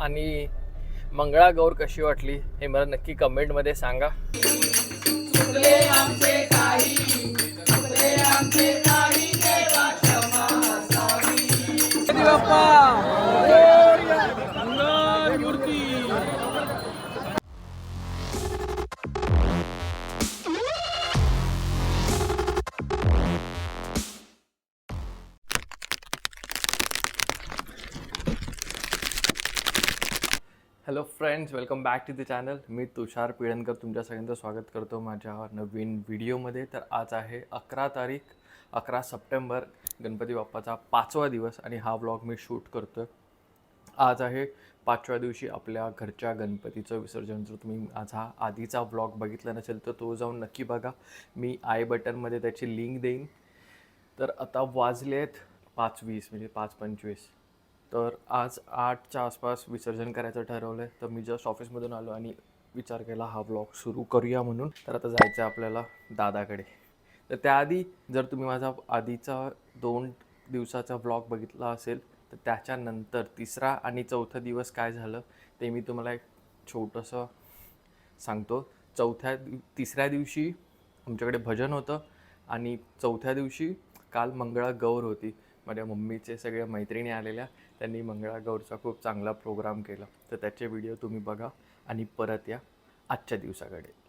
आणि मंगळागौर कशी वाटली हे मला नक्की कमेंटमध्ये सांगा. Hello friends welcome back to the channel मी तुषार पिळणकर तुमच्या सगळ्यांचं स्वागत करतो माझ्या नवीन व्हिडिओमध्ये. तर आज आहे अकरा तारीख अकरा सप्टेंबर गणपती बाप्पाचा पाचवा दिवस आणि हा व्लॉग मी शूट करतो आज आहे पाचव्या दिवशी आपल्या घरच्या गणपतीचं विसर्जन. जर तुम्ही माझा आधीचा व्लॉग बघितला नसेल तर तो जाऊन नक्की बघा. मी आय बटनमध्ये त्याची लिंक देईन. तर आता वाजले आहेत पाच वीस म्हणजे पाच पंचवीस. तर आज आठच्या आसपास विसर्जन करायचं ठरवलं आहे तर मी जस्ट ऑफिसमधून आलो आणि विचार केला हा ब्लॉग सुरू करूया म्हणून. तर आता जायचं आहे आपल्याला दादाकडे. तर त्याआधी जर तुम्ही माझा आधीचा दोन दिवसाचा ब्लॉग बघितला असेल तर त्याच्यानंतर तिसरा आणि चौथा दिवस काय झालं ते मी तुम्हाला एक छोटंसं सांगतो. चौथ्या तिसऱ्या दिवशी आमच्याकडे भजन होतं आणि चौथ्या दिवशी काल मंगळा गौर होती. माझ्या मम्मीचे सगळ्या मैत्रिणी आलेल्या त्यांनी मंगळागौरचा खूप चांगला प्रोग्राम केला. तर त्याचे व्हिडिओ तुम्ही बघा आणि परत या आजच्या दिवसाकडे.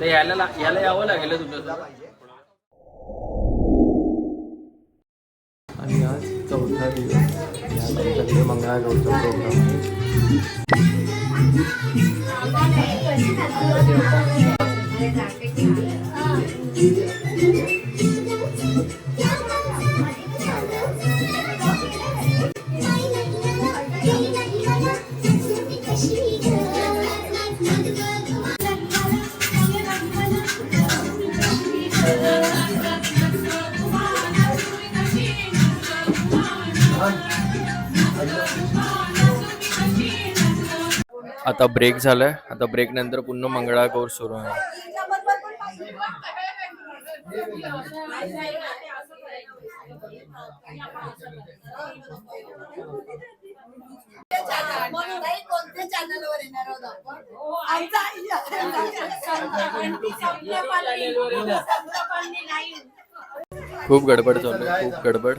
ते यायला यायला यावं लागेल तुमच्या आणि आज चौथा दिवस. आज आमच्याकडे मंगळागौरचा प्रोग्राम आता ब्रेक झालाय. आता ब्रेक नंतर पुन्हा मंगळागौर सुरू आहे खूप गडबड चालू आहे खूप गडबड.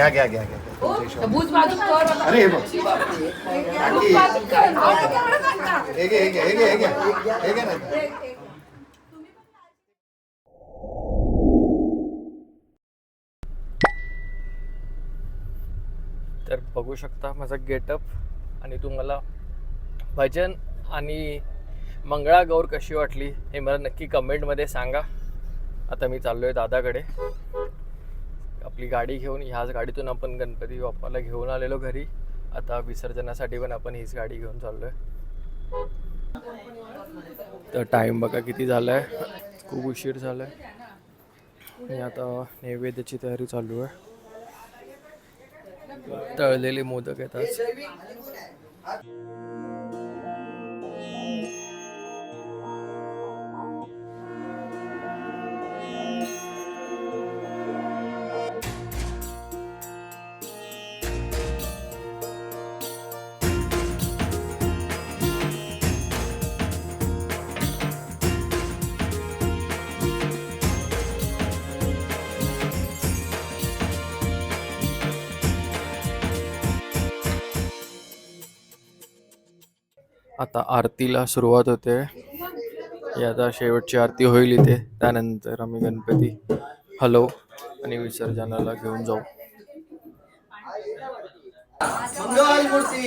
घ्या घ्या घ्या घ्या. अरे हे बघ. काकी. हे घे हे घे हे घे हे घे. हे घे ना. तर बघू शकता माझा गेटअप आणि तुम्हाला भजन आणि मंगळागौर कशी वाटली हे मला नक्की कमेंटमध्ये सांगा. आता मी चाललो आहे दादाकडे. आपली गाडी घेऊन ह्याच गाडीतून आपण गणपती बाप्पाला घेऊन आलेलो घरी. आता विसर्जनासाठी पण आपण हीच गाडी घेऊन चाललो आहे तर टाईम बघा किती झाला आहे खूप उशीर झाला आहे आणि आता नैवेद्याची तयारी चालू आहे. तळलेले मोदक येतात आता आरतीला सुरुवात होते. ही आता शेवटची आरती होईल इथे. त्यानंतर आम्ही गणपती हलवू आणि विसर्जनाला घेऊन जाऊ. मंगल मूर्ती.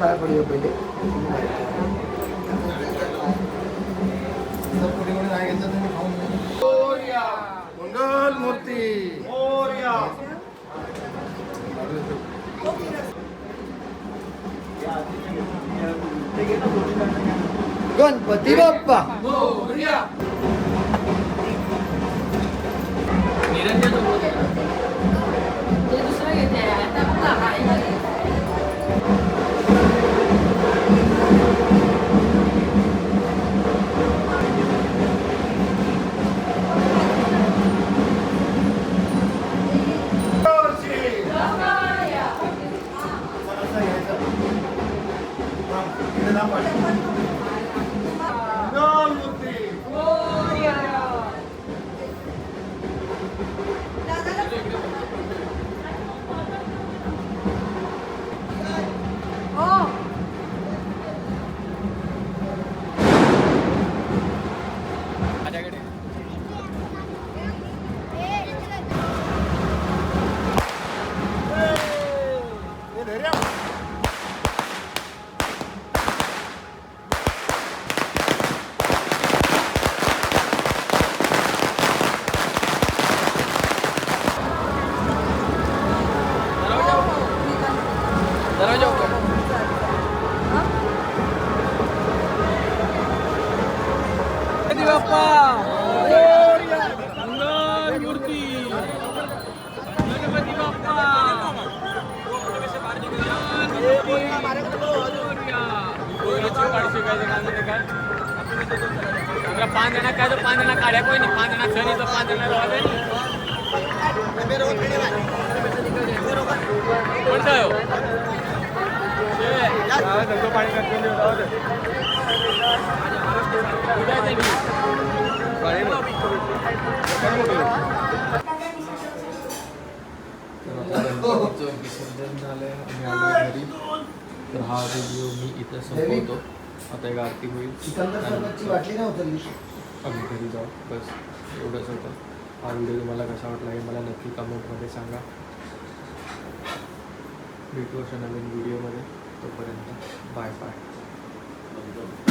पाय पडूया पहिले. मंगल मूर्ती. गणपती बाप्पा. मंगल गणपती बाप्पा मंगल मूर्ती गणपती बाप्पा पाच जण काय तर पाच जण काढ्या कोणी नाही पाच जण सनी तर पाच जण कोणतं हो? तर आता गणपतीचं विसर्जन झालंय आणि आलो घरी तर हा व्हिडिओ मी इथं संपवतो आता एक आरती होईल आम्ही घरी जाऊ बस एवढंच होतं हा व्हिडिओ तुम्हाला कसा वाटला हे मला नक्की कमेंटमध्ये सांगा भेटू अशा नवीन व्हिडिओमध्ये तोपर्यंत बाय बाय